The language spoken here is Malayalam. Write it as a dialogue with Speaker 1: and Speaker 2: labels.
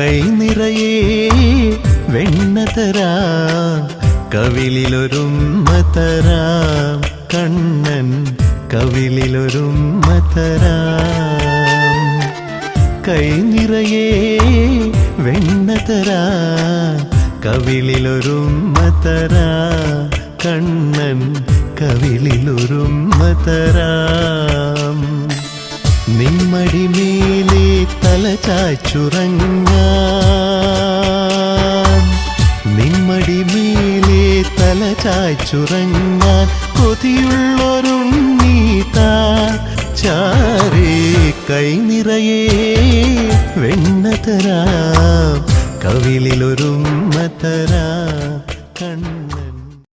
Speaker 1: കൈ നിറയെ വെണ്ണ തരാം കവിളിലൊരുമ്മ തരാം കണ്ണൻ കവിളിലൊരുമ്മ തരാം. കൈ നിറയെ വെണ്ണ തരാം കവിളിലൊരുമ്മ തരാം കണ്ണൻ കവിളിലൊരുമ്മ തരാം. നിമ്മടി ചാച്ചുറങ്ങാൻ. നിമ്മടി മേലെ തല ചാച്ചുറങ്ങാൻ. കൊതിയുള്ളൊരുണ്ണീതാ ചാരേ കൈ നിറയെ. വെണ്ണ തരാം. കവിളിലൊരുമ്മ തരാം. കണ്ണ